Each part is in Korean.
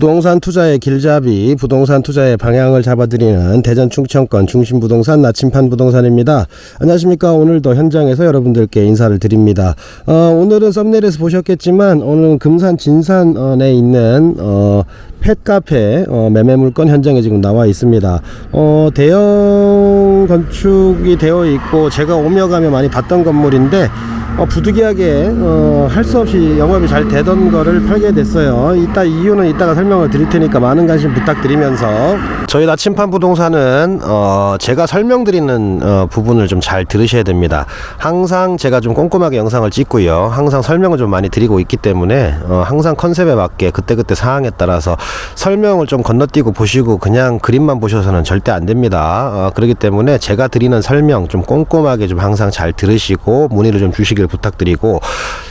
부동산 투자의 길잡이, 부동산 투자의 방향을 잡아드리는 대전 충청권 중심 부동산 나침판 부동산입니다. 안녕하십니까. 오늘도 현장에서 여러분들께 인사를 드립니다. 어, 오늘은 썸네일에서 보셨겠지만 오늘은 금산 진산에 있는 어, 펫카페 어, 매매 물건 현장에 지금 나와 있습니다. 어, 대형 건축이 되어 있고 제가 오며 가며 많이 봤던 건물인데 어, 부득이하게 어, 할 수 없이 영업이 잘 되던 거를 팔게 됐어요. 이따 이유는 이따가 설명을 드릴 테니까 많은 관심 부탁드리면서 저희 나침판 부동산은 어, 제가 설명드리는 어, 부분을 좀 잘 들으셔야 됩니다. 항상 제가 좀 꼼꼼하게 영상을 찍고요. 항상 설명을 좀 많이 드리고 있기 때문에 어, 항상 컨셉에 맞게 그때그때 상황에 따라서 설명을 좀 건너뛰고 보시고 그냥 그림만 보셔서는 절대 안 됩니다. 어, 그렇기 때문에 제가 드리는 설명 좀 꼼꼼하게 좀 항상 잘 들으시고 문의를 좀 주시 길 부탁드리고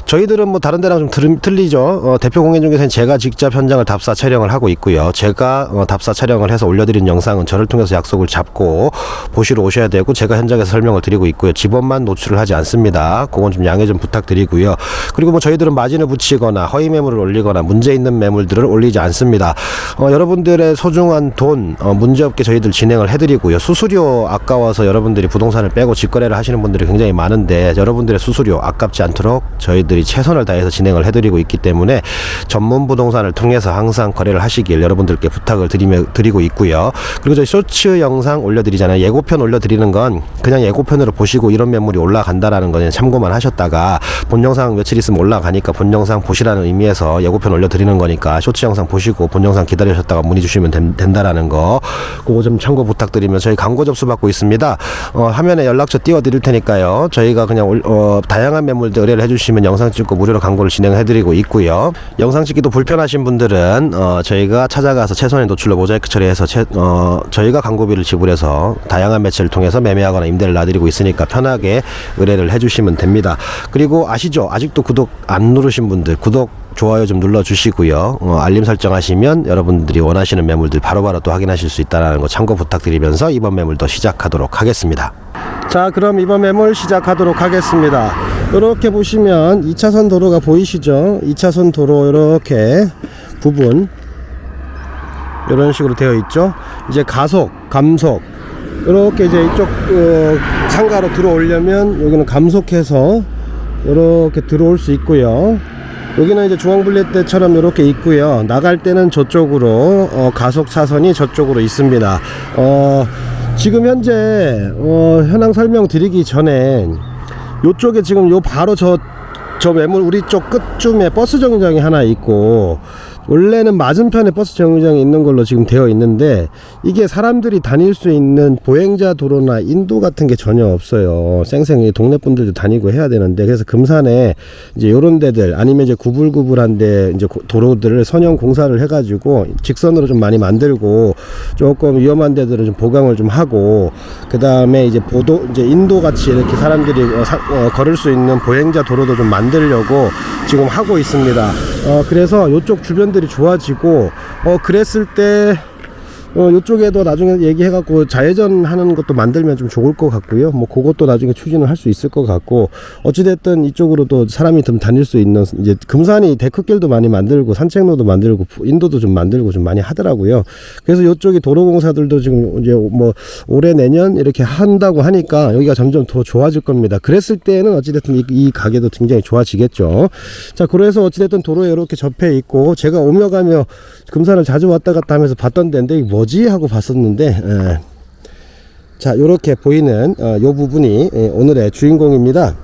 저희들은 뭐 다른 데랑 좀 들, 틀리죠. 어, 대표 공연 중에서는 제가 직접 현장을 답사 촬영을 하고 있고요. 제가 어, 답사 촬영을 해서 올려드린 영상은 저를 통해서 약속을 잡고 보시러 오셔야 되고 제가 현장에서 설명을 드리고 있고요. 집원만 노출을 하지 않습니다. 그건 좀 양해 좀 부탁드리고요. 그리고 뭐 저희들은 마진을 붙이거나 허위 매물을 올리거나 문제 있는 매물들을 올리지 않습니다. 어, 여러분들의 소중한 돈 어, 문제없게 저희들 진행을 해드리고요. 수수료 아까워서 여러분들이 부동산을 빼고 직거래를 하시는 분들이 굉장히 많은데 여러분들의 수수료 아깝지 않도록 저희들이 최선을 다해서 진행을 해드리고 있기 때문에 전문 부동산을 통해서 항상 거래를 하시길 여러분들께 부탁을 드리며, 드리고 있고요. 그리고 저희 쇼츠 영상 올려드리잖아요. 예고편 올려드리는 건 그냥 예고편으로 보시고 이런 매물이 올라간다라는 거는 참고만 하셨다가 본 영상 며칠 있으면 올라가니까 본 영상 보시라는 의미에서 예고편 올려드리는 거니까 쇼츠 영상 보시고 본 영상 기다리셨다가 문의 주시면 된, 된다라는 거 그거 좀 참고 부탁드리면 저희 광고 접수 받고 있습니다. 어, 화면에 연락처 띄워드릴 테니까요. 저희가 그냥 올- 어, 다양한 매물들 의뢰를 해주시면 영상 찍고 무료로 광고를 진행해드리고 있고요. 영상 찍기도 불편하신 분들은 어, 저희가 찾아가서 최선의 노출로 모자이크 처리해서 최- 어, 저희가 광고비를 지불해서 다양한 매체를 통해서 매매하거나 임대를 놔드리고 있으니까 편하게 의뢰를 해주시면 됩니다. 그리고 아시죠? 아직도 구독 안 누르신 분들 구독 좋아요 좀 눌러주시고요. 어, 알림 설정하시면 여러분들이 원하시는 매물들 바로바로 또 확인하실 수 있다는 거 참고 부탁드리면서 이번 매물도 시작하도록 하겠습니다. 자 그럼 이번 매물 시작하도록 하겠습니다. 이렇게 보시면 2차선 도로가 보이시죠? 2차선 도로 이렇게 부분 이런 식으로 되어 있죠. 이제 가속, 감속 이렇게 이제 이쪽 어, 상가로 들어오려면 여기는 감속해서 이렇게 들어올 수 있고요. 여기는 이제 중앙분리대처럼 이렇게 있고요. 나갈 때는 저쪽으로 어, 가속 차선이 저쪽으로 있습니다. 어, 지금 현재 어, 현황 설명 드리기 전에 요쪽에 지금 요 바로 저저 매물 우리 쪽 끝쯤에 버스 정류장이 하나 있고 원래는 맞은편에 버스 정류장이 있는 걸로 지금 되어 있는데 이게 사람들이 다닐 수 있는 보행자 도로나 인도 같은 게 전혀 없어요. 쌩쌩이 동네 분들도 다니고 해야 되는데 그래서 금산에 이제 요런 데들 아니면 이제 구불구불한데 이제 고- 도로들을 선형 공사를 해가지고 직선으로 좀 많이 만들고 조금 위험한 데들은 좀 보강을 좀 하고 그 다음에 이제 보도 이제 인도 같이 이렇게 사람들이 어, 사- 어, 걸을 수 있는 보행자 도로도 좀 만들려고 지금 하고 있습니다. 어, 그래서 요쪽 주변들 이 좋아지고 어 그랬을 때 어, 요쪽에도 나중에 얘기해갖고 자회전 하는 것도 만들면 좀 좋을 것 같고요. 뭐, 그것도 나중에 추진을 할 수 있을 것 같고, 어찌됐든 이쪽으로도 사람이 좀 다닐 수 있는, 이제 금산이 데크길도 많이 만들고, 산책로도 만들고, 인도도 좀 만들고 좀 많이 하더라고요. 그래서 요쪽이 도로공사들도 지금 이제 뭐, 올해 내년 이렇게 한다고 하니까 여기가 점점 더 좋아질 겁니다. 그랬을 때는 어찌됐든 이, 이 가게도 굉장히 좋아지겠죠. 자, 그래서 어찌됐든 도로에 이렇게 접해 있고, 제가 오며 가며 금산을 자주 왔다 갔다 하면서 봤던 데인데, 이게 뭐지? 하고 봤었는데, 예. 자, 요렇게 보이는, 어, 요 부분이 예, 오늘의 주인공입니다.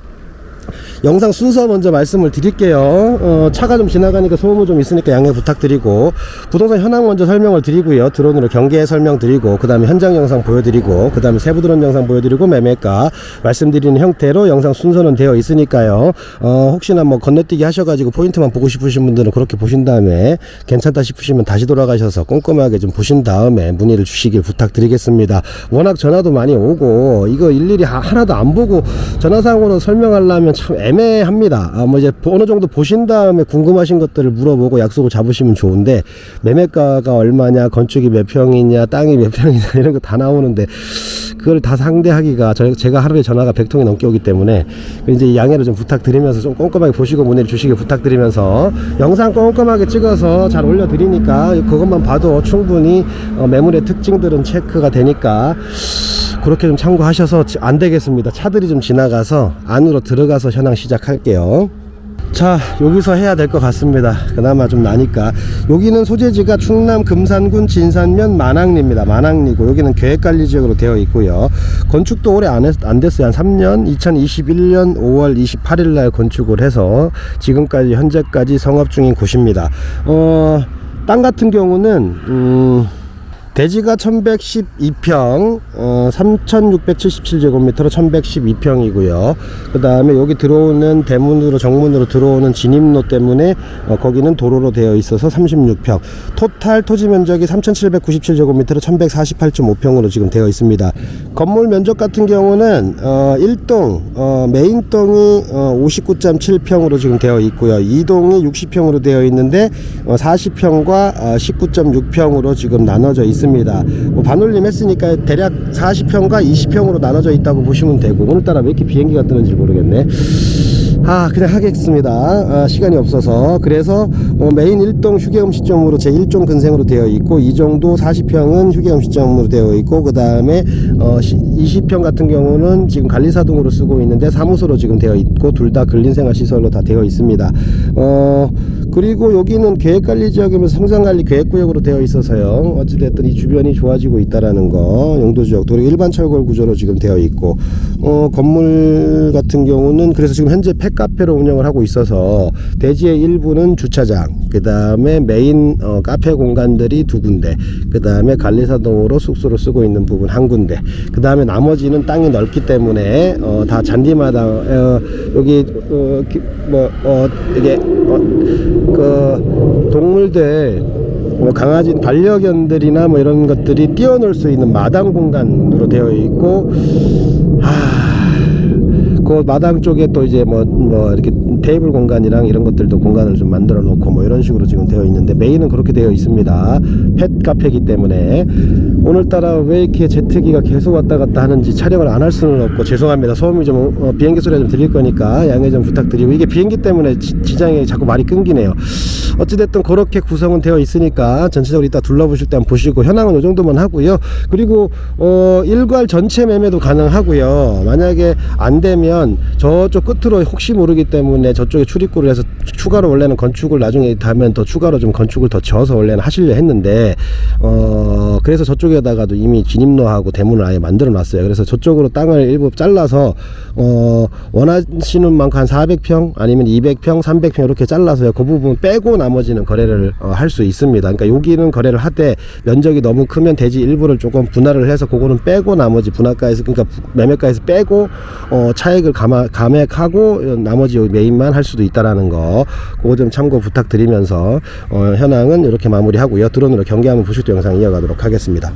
영상 순서 먼저 말씀을 드릴게요. 어, 차가 좀 지나가니까 소음이 좀 있으니까 양해 부탁드리고 부동산 현황 먼저 설명을 드리고요. 드론으로 경계 설명 드리고 그 다음에 현장 영상 보여드리고 그 다음에 세부 드론 영상 보여드리고 매매가 말씀드리는 형태로 영상 순서는 되어 있으니까요. 어, 혹시나 뭐 건너뛰기 하셔가지고 포인트만 보고 싶으신 분들은 그렇게 보신 다음에 괜찮다 싶으시면 다시 돌아가셔서 꼼꼼하게 좀 보신 다음에 문의를 주시길 부탁드리겠습니다. 워낙 전화도 많이 오고 이거 일일이 하- 하나도 안 보고 전화상으로 설명하려면 참 애매합니다. 아, 뭐 이제 어느 정도 보신 다음에 궁금하신 것들을 물어보고 약속을 잡으시면 좋은데 매매가가 얼마냐, 건축이 몇 평이냐, 땅이 몇 평이냐 이런 거 다 나오는데 그걸 다 상대하기가 저, 제가 하루에 전화가 100통이 넘게 오기 때문에 그 이제 양해를 좀 부탁드리면서 좀 꼼꼼하게 보시고 문의를 주시길 부탁드리면서 영상 꼼꼼하게 찍어서 잘 올려드리니까 그것만 봐도 충분히 어, 매물의 특징들은 체크가 되니까 그렇게 좀 참고하셔서 지- 안 되겠습니다. 차들이 좀 지나가서 안으로 들어가서 현황 시작할게요. 자 여기서 해야 될 것 같습니다. 그나마 좀 나니까. 여기는 소재지가 충남 금산군 진산면 만학리입니다. 만학리고 여기는 계획관리 지역으로 되어 있고요. 건축도 오래 안, 했, 안 됐어요. 한 3년 2021년 5월 28일 날 건축을 해서 지금까지 현재까지 성업 중인 곳입니다. 어, 땅 같은 경우는 음, 대지가 1112평, 어, 3677제곱미터로 1112평이고요. 그 다음에 여기 들어오는 대문으로 정문으로 들어오는 진입로 때문에 어, 거기는 도로로 되어 있어서 36평. 토탈 토지 면적이 3797제곱미터로 1148.5평으로 지금 되어 있습니다. 건물 면적 같은 경우는 어, 1동 어, 메인동이 어, 59.7평으로 지금 되어 있고요. 2동이 60평으로 되어 있는데 어, 40평과 어, 19.6평으로 지금 나눠져 있습니다. 뭐 반올림 했으니까 대략 40평과 20평으로 나눠져 있다고 보시면 되고 오늘따라 왜 이렇게 비행기가 뜨는지 모르겠네. 아 그냥 하겠습니다. 아, 시간이 없어서. 그래서 어, 메인 1동 휴게음 시점으로 제 1종 근생으로 되어 있고 2정도 40평은 휴게음 시점으로 되어 있고 그 다음에 어, 20평 같은 경우는 지금 관리사동으로 쓰고 있는데 사무소로 지금 되어 있고 둘 다 근린생활시설로 다 되어 있습니다. 어, 그리고 여기는 계획관리 지역이면서 성장관리 계획구역으로 되어 있어서요. 어찌됐든 이 주변이 좋아지고 있다라는 거 용도지역 도로 일반 철골 구조로 지금 되어 있고 어, 건물 같은 경우는 그래서 지금 현재 펫카페로 운영을 하고 있어서 대지의 일부는 주차장 그 다음에 메인 어, 카페 공간들이 두 군데 그 다음에 관리사동으로 숙소로 쓰고 있는 부분 한 군데 그 다음에 나머지는 땅이 넓기 때문에 어, 다 잔디마다 어, 여기 어, 기- 뭐 어, 이게 어, 그 동물들 뭐 강아지 반려견들이나 뭐 이런 것들이 뛰어놀 수 있는 마당 공간으로 되어 있고 그 마당 쪽에 또 이제 뭐, 뭐 이렇게 테이블 공간이랑 이런 것들도 공간을 좀 만들어 놓고 뭐 이런 식으로 지금 되어 있는데 메인은 그렇게 되어 있습니다. 펫 카페이기 때문에 오늘따라 왜 이렇게 제트기가 계속 왔다 갔다 하는지 촬영을 안 할 수는 없고 죄송합니다. 소음이 좀 어, 비행기 소리가 좀 들릴 거니까 양해 좀 부탁드리고 이게 비행기 때문에 지, 지장이 자꾸 말이 끊기네요. 어찌됐든 그렇게 구성은 되어 있으니까 전체적으로 이따 둘러보실 때 한번 보시고 현황은 이 정도만 하고요. 그리고 어, 일괄 전체 매매도 가능하고요. 만약에 안 되면 저쪽 끝으로 혹시 모르기 때문에 저쪽에 출입구를 해서 추가로 원래는 건축을 나중에 다면 더 추가로 좀 건축을 더 지어서 원래는 하시려 했는데 어 그래서 저쪽에다가도 이미 진입로하고 대문을 아예 만들어 놨어요. 그래서 저쪽으로 땅을 일부 잘라서 어 원하시는 만큼 한 400평 아니면 200평, 300평 이렇게 잘라서요. 그 부분 빼고 나머지는 거래를 어, 할수 있습니다. 그러니까 여기는 거래를 하되 면적이 너무 크면 대지 일부를 조금 분할을 해서 그거는 빼고 나머지 분할가에서 그러니까 부- 매매가에서 빼고 어 차액 을 감아, 감액하고 나머지 메인만 할 수도 있다라는 거 그거 좀 참고 부탁드리면서 어 현황은 이렇게 마무리하고요. 드론으로 경계 한번 보실 때 영상 이어가도록 하겠습니다.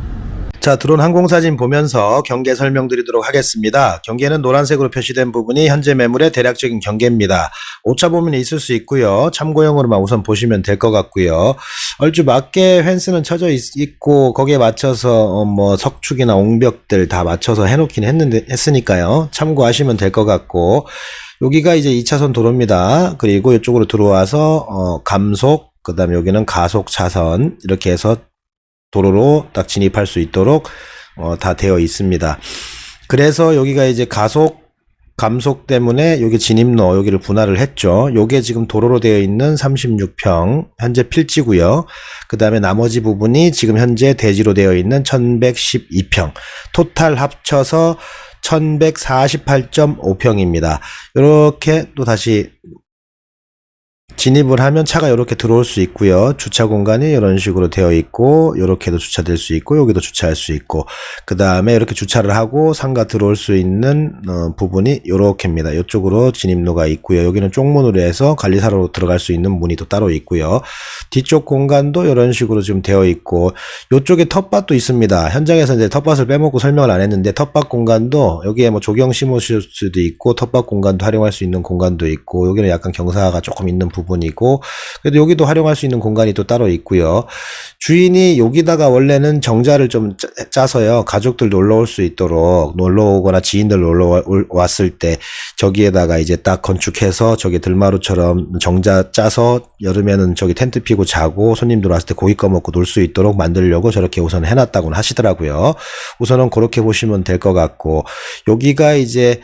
자, 드론 항공사진 보면서 경계 설명드리도록 하겠습니다. 경계는 노란색으로 표시된 부분이 현재 매물의 대략적인 경계입니다. 오차 범위는 있을 수 있고요. 참고용으로만 우선 보시면 될 것 같고요. 얼추 맞게 펜스는 쳐져 있, 고 거기에 맞춰서 어, 뭐 석축이나 옹벽들 다 맞춰서 해놓긴 했는데 했으니까요. 참고하시면 될 것 같고 여기가 이제 2차선 도로입니다. 그리고 이쪽으로 들어와서 어, 감속 그다음에 여기는 가속 차선 이렇게 해서 도로로 딱 진입할 수 있도록 어, 다 되어 있습니다. 그래서 여기가 이제 가속 감속 때문에 여기 진입로 여기를 분할을 했죠. 요게 지금 도로로 되어 있는 36평 현재 필지고요. 그 다음에 나머지 부분이 지금 현재 대지로 되어 있는 1112평 토탈 합쳐서 1148.5평입니다. 이렇게 또 다시 진입을 하면 차가 이렇게 들어올 수 있고요. 주차 공간이 이런 식으로 되어 있고 이렇게도 주차될 수 있고 여기도 주차할 수 있고 그 다음에 이렇게 주차를 하고 상가 들어올 수 있는 어, 부분이 이렇게입니다. 이쪽으로 진입로가 있고요. 여기는 쪽문으로 해서 관리사로 들어갈 수 있는 문이 또 따로 있고요. 뒤쪽 공간도 이런 식으로 지금 되어 있고 이쪽에 텃밭도 있습니다. 현장에서 이제 텃밭을 빼먹고 설명을 안 했는데 텃밭 공간도 여기에 뭐 조경 심으실 수도 있고 텃밭 공간도 활용할 수 있는 공간도 있고 여기는 약간 경사가 조금 있는 부분 부분이고 그래도 여기도 활용할 수 있는 공간이 또 따로 있고요. 주인이 여기다가 원래는 정자를 좀 짜- 짜서요 가족들 놀러 올 수 있도록 놀러 오거나 지인들 놀러 왔을 때 저기에다가 이제 딱 건축해서 저기 들마루처럼 정자 짜서 여름에는 저기 텐트 피고 자고 손님들 왔을 때 고기 꺼먹고 놀 수 있도록 만들려고 저렇게 우선 해놨다고는 하시더라고요. 우선은 그렇게 보시면 될 것 같고 여기가 이제 들-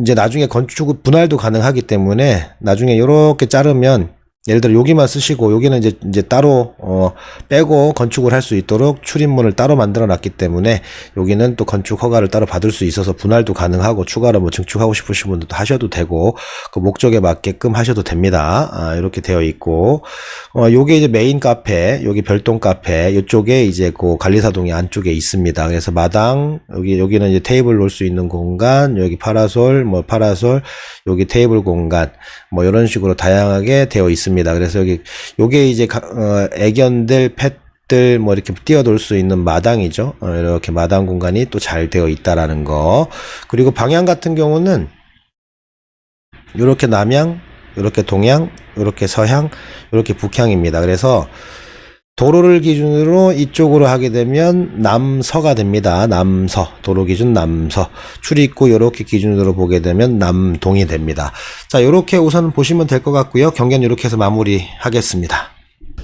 이제 나중에 건축 분할도 가능하기 때문에 나중에 이렇게 자르면 예를 들어 여기만 쓰시고 여기는 이제 이제 따로 어 빼고 건축을 할 수 있도록 출입문을 따로 만들어 놨기 때문에 여기는 또 건축 허가를 따로 받을 수 있어서 분할도 가능하고 추가로 뭐 증축하고 싶으신 분들도 하셔도 되고 그 목적에 맞게끔 하셔도 됩니다. 아, 이렇게 되어 있고 어 요게 이제 메인 카페, 여기 별동 카페 이쪽에 이제 그 관리사동이 안쪽에 있습니다. 그래서 마당 여기 여기는 이제 테이블 놓을 수 있는 공간, 여기 파라솔 뭐 파라솔 여기 테이블 공간 뭐 이런 식으로 다양하게 되어 있습니다. 그래서 여기 요게 이제 가- 어, 애견들 펫들 뭐 이렇게 뛰어놀 수 있는 마당이죠. 어, 이렇게 마당 공간이 또 잘 되어 있다라는 거. 그리고 방향 같은 경우는 이렇게 남향, 이렇게 동향, 이렇게 서향, 이렇게 북향입니다. 그래서 도로를 기준으로 이쪽으로 하게 되면 남서가 됩니다. 남서. 도로 기준 남서. 출입구 이렇게 기준으로 보게 되면 남동이 됩니다. 자, 이렇게 우선 보시면 될 것 같고요. 경계는 이렇게 해서 마무리하겠습니다.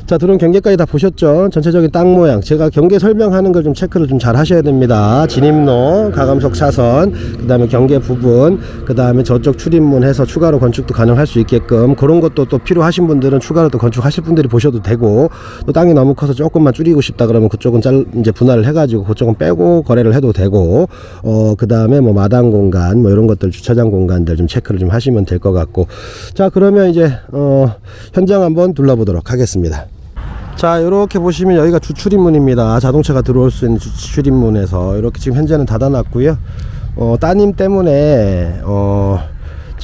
자, 드론 경계까지 다 보셨죠? 전체적인 땅 모양. 제가 경계 설명하는 걸 좀 체크를 좀 잘 하셔야 됩니다. 진입로, 가감석 차선, 그 다음에 경계 부분, 그 다음에 저쪽 출입문 해서 추가로 건축도 가능할 수 있게끔 그런 것도 또 필요하신 분들은 추가로 또 건축하실 분들이 보셔도 되고 또 땅이 너무 커서 조금만 줄이고 싶다 그러면 그쪽은 짤, 이제 분할을 해가지고 그쪽은 빼고 거래를 해도 되고 어, 그 다음에 뭐 마당 공간 뭐 이런 것들 주차장 공간들 좀 체크를 좀 하시면 될 것 같고 자, 그러면 이제 어, 현장 한번 둘러보도록 하겠습니다. 자 이렇게 보시면 여기가 주출입문입니다. 자동차가 들어올 수 있는 주출입문에서 이렇게 지금 현재는 닫아놨고요. 어 따님 때문에 어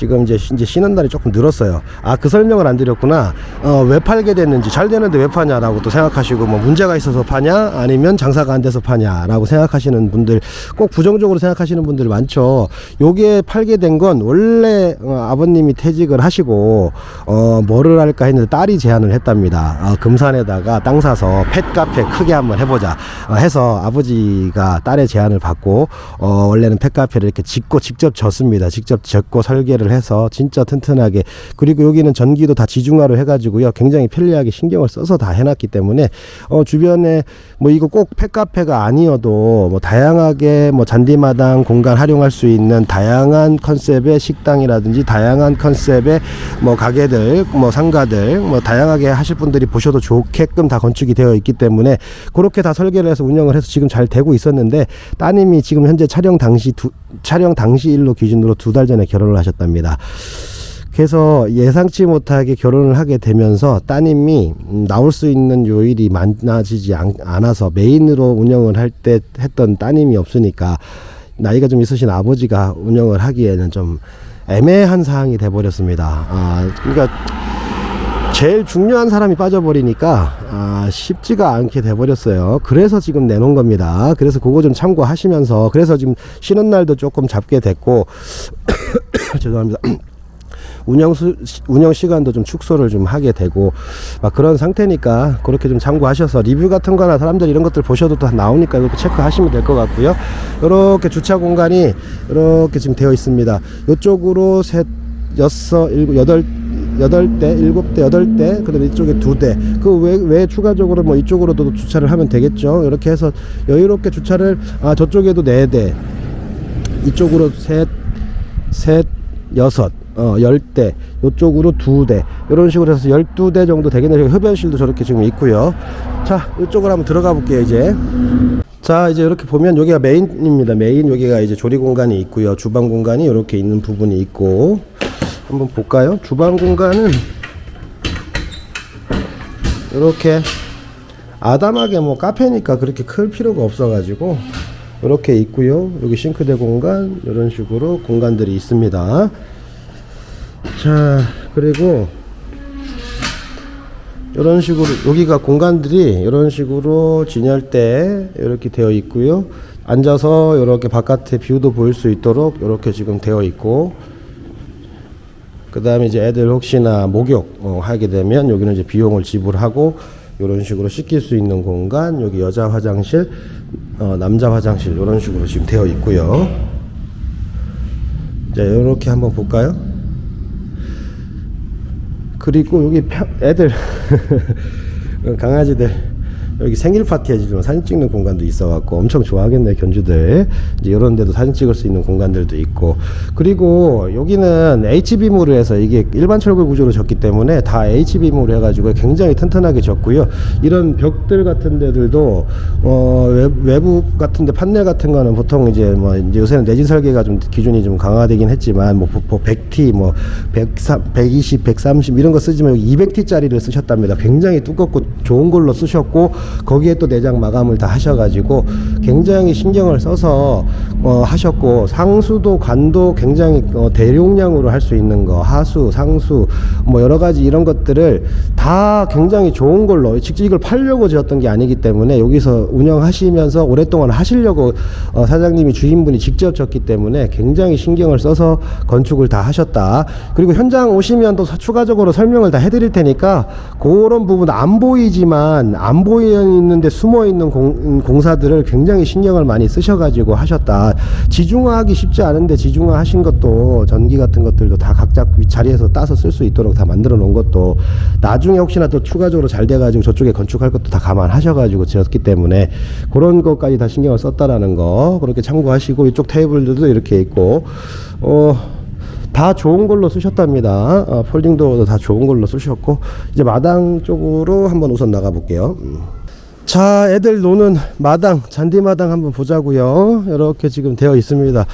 지금 이제, 쉬- 이제 쉬는 날이 조금 늘었어요. 아, 그 설명을 안 드렸구나. 어, 왜 팔게 됐는지, 잘 되는데 왜 파냐라고 또 생각하시고, 뭐, 문제가 있어서 파냐? 아니면 장사가 안 돼서 파냐라고 생각하시는 분들, 꼭 부정적으로 생각하시는 분들이 많죠. 요게 팔게 된 건 원래 어, 아버님이 퇴직을 하시고, 어, 뭐를 할까 했는데 딸이 제안을 했답니다. 어, 금산에다가 땅 사서 펫카페 크게 한번 해보자. 어, 해서 아버지가 딸의 제안을 받고, 어, 원래는 펫카페를 이렇게 짓고 직접 졌습니다. 직접 졌고 설계를 해서 진짜 튼튼하게. 그리고 여기는 전기도 다 지중화로 해가지고요. 굉장히 편리하게 신경을 써서 다 해놨기 때문에, 어, 주변에 뭐 이거 꼭 펫카페가 아니어도 뭐 다양하게 뭐 잔디마당 공간 활용할 수 있는 다양한 컨셉의 식당이라든지 다양한 컨셉의 뭐 가게들, 뭐 상가들, 뭐 다양하게 하실 분들이 보셔도 좋게끔 다 건축이 되어 있기 때문에 그렇게 다 설계를 해서 운영을 해서 지금 잘 되고 있었는데 따님이 지금 현재 촬영 당시 두, 촬영 당시 일로 기준으로 두 달 전에 결혼을 하셨답니다. 그래서 예상치 못하게 결혼을 하게 되면서 따님이 음, 나올 수 있는 요일이 많아지지 않, 않아서 메인으로 운영을 할 때 했던 따님이 없으니까 나이가 좀 있으신 아버지가 운영을 하기에는 좀 애매한 상황이 돼버렸습니다. 아, 그러니까 제일 중요한 사람이 빠져버리니까 아, 쉽지가 않게 돼버렸어요. 그래서 지금 내놓은 겁니다. 그래서 그거 좀 참고하시면서 그래서 지금 쉬는 날도 조금 잡게 됐고 죄송합니다. 운영 수, 시- 운영 시간도 좀 축소를 좀 하게 되고 막 그런 상태니까 그렇게 좀 참고하셔서 리뷰 같은 거나 사람들 이런 것들 보셔도 다 나오니까 이렇게 체크하시면 될 것 같고요. 이렇게 주차 공간이 이렇게 지금 되어 있습니다. 이쪽으로 셋, 여섯, 일곱, 여덟 여덟 대, 일곱 대, 여덟 대, 그다음에 이쪽에 두 대. 그 외, 외 추가적으로 뭐 이쪽으로도 주차를 하면 되겠죠. 이렇게 해서 여유롭게 주차를 아 저쪽에도 네 대, 이쪽으로 셋, 셋, 여섯, 어, 열 대, 요쪽으로 두 대, 이런 식으로 해서 열두 대 정도 되겠네요. 흡연실도 저렇게 지금 있고요. 자, 이쪽으로 한번 들어가 볼게요, 이제. 자, 이제 이렇게 보면 여기가 메인입니다. 메인 여기가 이제 조리 공간이 있고요. 주방 공간이 이렇게 있는 부분이 있고. 한번 볼까요? 주방 공간은 이렇게 아담하게 뭐 카페니까 그렇게 클 필요가 없어가지고 이렇게 있고요. 여기 싱크대 공간 이런 식으로 공간들이 있습니다. 자 그리고 이런 식으로 여기가 공간들이 이런 식으로 진열대 이렇게 되어 있고요. 앉아서 이렇게 바깥에 뷰도 보일 수 있도록 이렇게 지금 되어 있고 그 다음에 이제 애들 혹시나 목욕 어, 하게 되면 여기는 이제 비용을 지불하고 이런 식으로 씻길 수 있는 공간, 여기 여자 화장실, 어, 남자 화장실 이런 식으로 지금 되어 있고요. 자, 이렇게 한번 볼까요? 그리고 여기 펴- 애들 강아지들 여기 생일 파티 해주면 사진 찍는 공간도 있어갖고 엄청 좋아하겠네 견주들. 이제 이런 데도 사진 찍을 수 있는 공간들도 있고. 그리고 여기는 HB물을 해서 이게 일반 철골 구조로 졌기 때문에 다 HB물을 해가지고 굉장히 튼튼하게 졌고요. 이런 벽들 같은 데들도 어 외, 외부 같은데 판넬 같은 거는 보통 이제 뭐 이제 요새는 내진 설계가 좀 기준이 좀 강화되긴 했지만 뭐, 뭐 100T 뭐 103, 120, 130 이런 거 쓰지만 여기 200T짜리를 쓰셨답니다. 굉장히 두껍고 좋은 걸로 쓰셨고 거기에 또 내장 마감을 다 하셔가지고 굉장히 신경을 써서 어, 하셨고 상수도 관도 굉장히 어, 대용량으로 할 수 있는 거 하수, 상수 뭐 여러 가지 이런 것들을 다 굉장히 좋은 걸로 직접 이걸 팔려고 지었던 게 아니기 때문에 여기서 운영하시면서 오랫동안 하시려고 어, 사장님이 주인분이 직접 졌기 때문에 굉장히 신경을 써서 건축을 다 하셨다. 그리고 현장 오시면 또 추가적으로 설명을 다 해드릴 테니까 그런 부분 안 보이지만 안 보이는 데 숨어 있는 공, 공사들을 굉장히 신경을 많이 쓰셔가지고 하셨다. 지중화하기 쉽지 않은데 지중화 하신 것도 전기 같은 것들도 다 각자 자리에서 따서 쓸 수 있도록 다 만들어 놓은 것도 나중에 혹시나 또 추가적으로 잘 돼가지고 저쪽에 건축할 것도 다 감안하셔가지고 지었기 때문에 그런 것까지 다 신경을 썼다라는 거 그렇게 참고하시고 이쪽 테이블들도 이렇게 있고 어. 다 좋은 걸로 쓰셨답니다. 어, 폴딩 도어도 다 좋은 걸로 쓰셨고 이제 마당 쪽으로 한번 우선 나가 볼게요. 음. 자, 애들 노는 마당, 잔디마당 한번 보자고요. 이렇게 지금 되어 있습니다.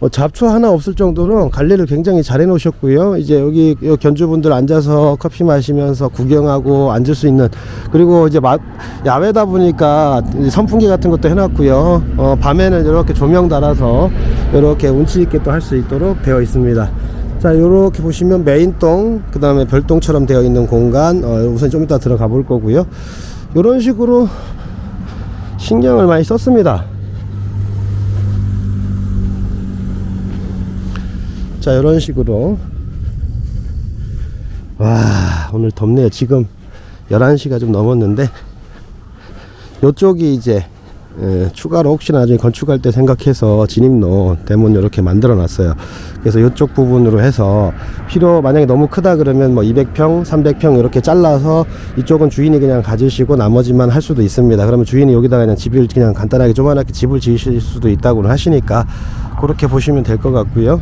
뭐 잡초 하나 없을 정도로 관리를 굉장히 잘 해놓으셨고요. 이제 여기 요 견주분들 앉아서 커피 마시면서 구경하고 앉을 수 있는 그리고 이제 마, 야외다 보니까 이 선풍기 같은 것도 해놨고요. 어, 밤에는 이렇게 조명 달아서 이렇게 운치 있게 또 할 수 있도록 되어 있습니다. 자, 요렇게 보시면 메인동, 그 다음에 별동처럼 되어 있는 공간, 어, 우선 좀 이따 들어가 볼 거고요. 요런 식으로 신경을 많이 썼습니다. 자, 이런 식으로. 와, 오늘 덥네요. 지금 11시가 좀 넘었는데, 요쪽이 이제, 예, 추가로 혹시나 나중에 건축할 때 생각해서 진입로 대문 이렇게 만들어 놨어요. 그래서 이쪽 부분으로 해서 필요 만약에 너무 크다 그러면 뭐 200평, 300평 이렇게 잘라서 이쪽은 주인이 그냥 가지시고 나머지만 할 수도 있습니다. 그러면 주인이 여기다가 그냥 집을 그냥 간단하게 조그맣게 집을 지으실 수도 있다고는 하시니까 그렇게 보시면 될 것 같고요.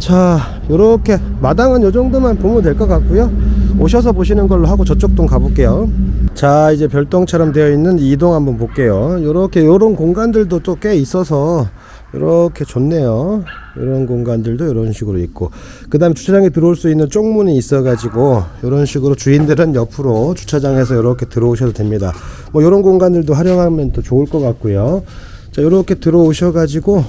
자, 요렇게 마당은 요 정도만 보면 될 것 같고요. 오셔서 보시는 걸로 하고 저쪽 동 가볼게요. 자, 이제 별동처럼 되어 있는 이동 한번 볼게요. 요렇게 요런 공간들도 또 꽤 있어서 이렇게 좋네요. 이런 공간들도 이런 식으로 있고, 그 다음에 주차장에 들어올 수 있는 쪽문이 있어 가지고 이런 식으로 주인들은 옆으로 주차장에서 이렇게 들어오셔도 됩니다. 뭐 이런 공간들도 활용하면 또 좋을 것 같고요. 자, 이렇게 들어오셔 가지고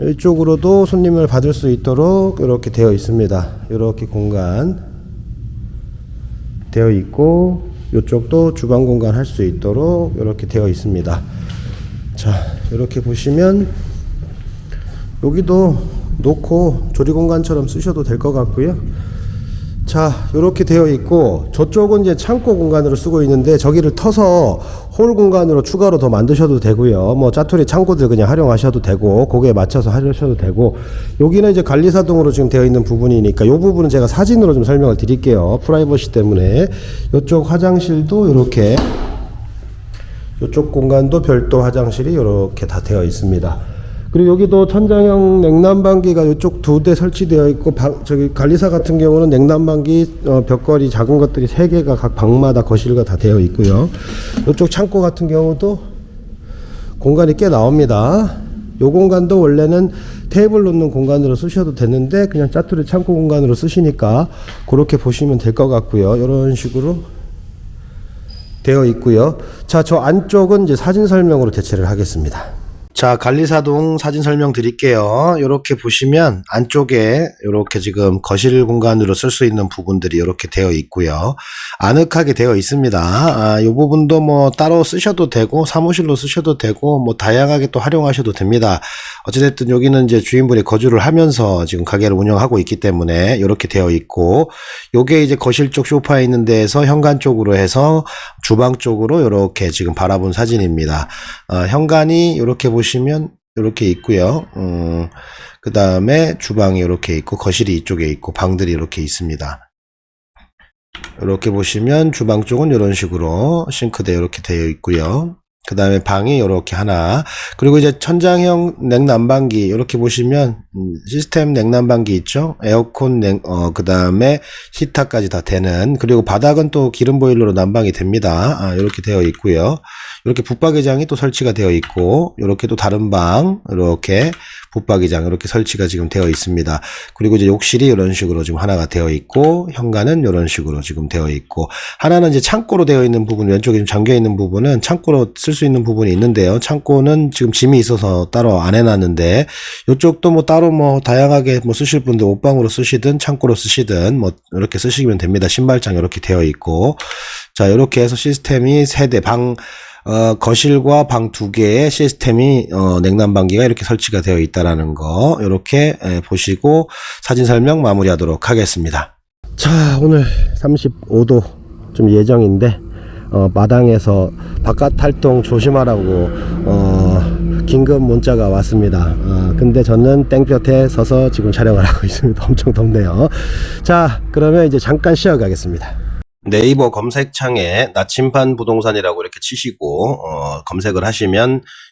이쪽으로도 손님을 받을 수 있도록 이렇게 되어 있습니다. 이렇게 공간 되어 있고 이쪽도 주방 공간 할 수 있도록 이렇게 되어 있습니다. 자, 이렇게 보시면 여기도 놓고 조리 공간처럼 쓰셔도 될 것 같고요. 자, 이렇게 되어 있고 저쪽은 이제 창고 공간으로 쓰고 있는데 저기를 터서 홀 공간으로 추가로 더 만드셔도 되고요. 뭐 짜투리 창고들 그냥 활용하셔도 되고 거기에 맞춰서 하셔도 되고 여기는 이제 관리사동으로 지금 되어 있는 부분이니까 이 부분은 제가 사진으로 좀 설명을 드릴게요. 프라이버시 때문에 이쪽 화장실도 이렇게 이쪽 공간도 별도 화장실이 이렇게 다 되어 있습니다. 그리고 여기도 천장형 냉난방기가 이쪽 두 대 설치되어 있고 방, 저기 관리사 같은 경우는 냉난방기 어, 벽걸이 작은 것들이 세 개가 각 방마다 거실과 다 되어 있고요. 이쪽 창고 같은 경우도 공간이 꽤 나옵니다. 요 공간도 원래는 테이블 놓는 공간으로 쓰셔도 되는데 그냥 짜투리 창고 공간으로 쓰시니까 그렇게 보시면 될 것 같고요. 이런 식으로 되어 있고요. 자, 저 안쪽은 이제 사진 설명으로 대체를 하겠습니다. 자, 관리사동 사진 설명 드릴게요. 이렇게 보시면 안쪽에 이렇게 지금 거실 공간으로 쓸 수 있는 부분들이 이렇게 되어 있고요. 아늑하게 되어 있습니다. 아, 이 부분도 뭐 따로 쓰셔도 되고 사무실로 쓰셔도 되고 뭐 다양하게 또 활용하셔도 됩니다. 어찌됐든 여기는 이제 주인분이 거주를 하면서 지금 가게를 운영하고 있기 때문에 이렇게 되어 있고 요게 이제 거실 쪽 소파에 있는 데에서 현관 쪽으로 해서 주방 쪽으로 이렇게 지금 바라본 사진입니다. 어, 현관이 이렇게 보시면 이렇게 있고요. 음, 그 다음에 주방이 이렇게 있고 거실이 이쪽에 있고 방들이 이렇게 있습니다. 이렇게 보시면 주방 쪽은 이런 식으로 싱크대 이렇게 되어 있고요. 그 다음에 방이 이렇게 하나. 그리고 이제 천장형 냉난방기 이렇게 보시면 음, 시스템 냉난방기 있죠? 에어컨 냉, 어, 그 다음에 히터까지 다 되는. 그리고 바닥은 또 기름 보일러로 난방이 됩니다. 아, 이렇게 되어 있고요. 이렇게 붙박이장이 또 설치가 되어 있고 이렇게 또 다른 방 이렇게 붙박이장 이렇게 설치가 지금 되어 있습니다. 그리고 이제 욕실이 이런 식으로 지금 하나가 되어 있고 현관은 이런 식으로 지금 되어 있고 하나는 이제 창고로 되어 있는 부분 왼쪽에 좀 잠겨 있는 부분은 창고로 쓸 수 있는 부분이 있는데요. 창고는 지금 짐이 있어서 따로 안 해놨는데 이쪽도 뭐 따로 뭐 다양하게 뭐 쓰실 분들 옷방으로 쓰시든 창고로 쓰시든 뭐 이렇게 쓰시면 됩니다. 신발장 이렇게 되어 있고 자 이렇게 해서 시스템이 세대 방 어, 거실과 방 두 개의 시스템이 어, 냉난방기가 이렇게 설치가 되어 있다라는 거 이렇게 에, 보시고 사진 설명 마무리하도록 하겠습니다. 자, 오늘 35도 좀 예정인데, 어, 마당에서 바깥 활동 조심하라고, 어, 긴급 문자가 왔습니다. 어, 근데 저는 땡볕에 서서 지금 촬영을 하고 있습니다. 엄청 덥네요. 자, 그러면 이제 잠깐 쉬어가겠습니다. 네이버 검색창에 나침반 부동산이라고 이렇게 치시고 어, 검색을 하시면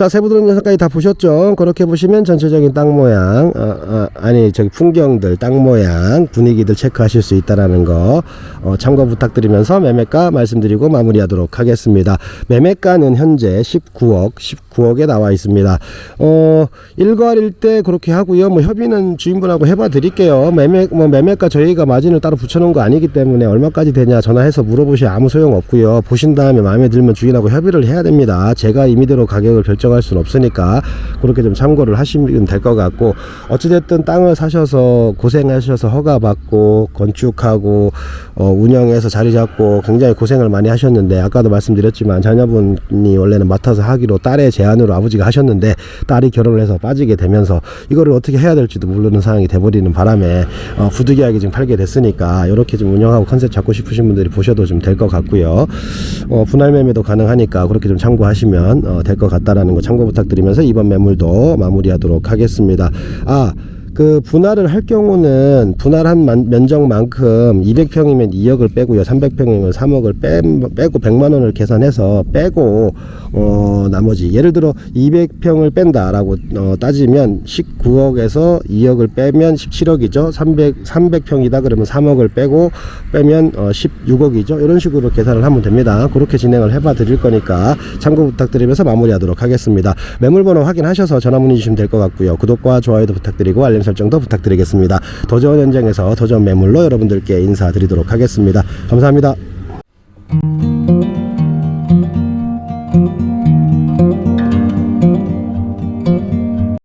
자, 세부 드론 영상까지 다 보셨죠? 그렇게 보시면 전체적인 땅 모양, 어, 어, 아니, 저기 풍경들, 땅 모양, 분위기들 체크하실 수 있다라는 거, 어, 참고 부탁드리면서 매매가 말씀드리고 마무리하도록 하겠습니다. 매매가는 현재 19억, 19 19억에 나와 있습니다. 어, 일괄일 때 그렇게 하고요. 뭐 협의는 주인분하고 해봐 드릴게요. 매매 뭐 매매가 저희가 마진을 따로 붙여놓은 거 아니기 때문에 얼마까지 되냐 전화해서 물어보시 아무 소용 없고요. 보신 다음에 마음에 들면 주인하고 협의를 해야 됩니다. 제가 임의대로 가격을 결정할 수는 없으니까 그렇게 좀 참고를 하시면 될 것 같고 어찌됐든 땅을 사셔서 고생하셔서 허가 받고 건축하고 어, 운영해서 자리 잡고 굉장히 고생을 많이 하셨는데 아까도 말씀드렸지만 자녀분이 원래는 맡아서 하기로 딸의 제안으로 아버지가 하셨는데 딸이 결혼을 해서 빠지게 되면서 이거를 어떻게 해야 될지도 모르는 상황이 돼버리는 바람에 어, 부득이하게 지금 팔게 됐으니까 이렇게 좀 운영하고 컨셉 잡고 싶으신 분들이 보셔도 좀 될 것 같고요. 어, 분할 매매도 가능하니까 그렇게 좀 참고하시면 어, 될것 같다라는 거 참고 부탁드리면서 이번 매물도 마무리하도록 하겠습니다. 아. 그 분할을 할 경우는 분할한 만- 면적만큼 200평이면 2억을 빼고요. 300평이면 3억을 빼, 빼고 100만 원을 계산해서 빼고 어 나머지 예를 들어 200평을 뺀다라고 어, 따지면 19억에서 2억을 빼면 17억이죠. 300 300평이다 그러면 3억을 빼고 빼면 어, 16억이죠. 이런 식으로 계산을 하면 됩니다. 그렇게 진행을 해봐 드릴 거니까 참고 부탁드리면서 마무리하도록 하겠습니다. 매물번호 확인하셔서 전화 문의 주시면 될 것 같고요. 구독과 좋아요도 부탁드리고 알림 설정도 부탁드리겠습니다. 도전 현장에서 도전 매물로 여러분들께 인사드리도록 하겠습니다. 감사합니다.